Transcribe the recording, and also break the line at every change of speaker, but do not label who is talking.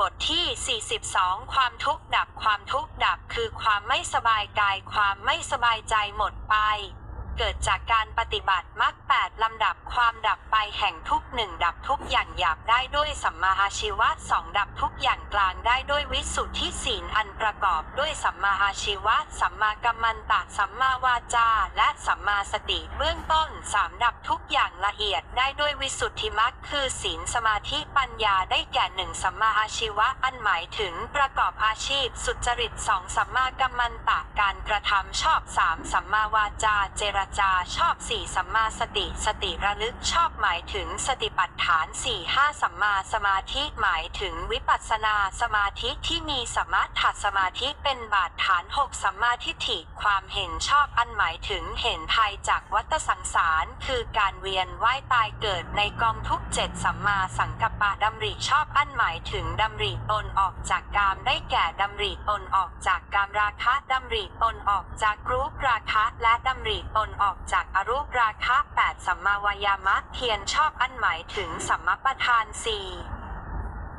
บทที่ 42 ความทุกข์ดับความทุกข์ดับคือความไม่สบายกาย ความไม่สบายใจหมดไป เกิดจากการปฏิบัติมรรคแปดลำดับความดับไปแห่งทุกหนึ่งดับทุกอย่างหยาบได้ด้วยสัมมาอาชีวะสองดับทุกอย่างกลางได้ด้วยวิสุทธิศีลอันประกอบด้วยสัมมาอาชีวะ สัมมากัมมันตะสัมมาวาจา และสัมมาสติเบื้องต้นสามดับทุกอย่างละเอียดได้ด้วยวิสุทธิมรรคคือศีลสมาธิปัญญาได้แก่หนึ่งสัมมาอาชีวะอันหมายถึงประกอบอาชีพสุจริตสองสัมมากัมมันตะการกระทำชอบสามสัมมาวาจาเจรจาชอบสี่สัมมาสติสติระลึกชอบหมายถึงสติปัฏฐานสี่ห้าสัมมาสมาธิหมายถึงวิปัสสนาสมาธิที่มีสมาถะสมาธิเป็นบาดฐานหกสัมมาทิฏฐิความเห็นชอบอันหมายถึงเห็นภัยจากวัฏสังสารคือการเวียนว่ายตายเกิดในกองทุกเจ็ดสัมมาสังกัปปะดำริชอบอันหมายถึงดำริตนออกจากกามได้แก่ดำริตนออกจากกามราคะดำริตนออกจากรูปราคะและดำริตนออกจากอรูปราคะแปดสัมมาวายามะเพียรชอบอันหมายถึงสัมมาประธานสี่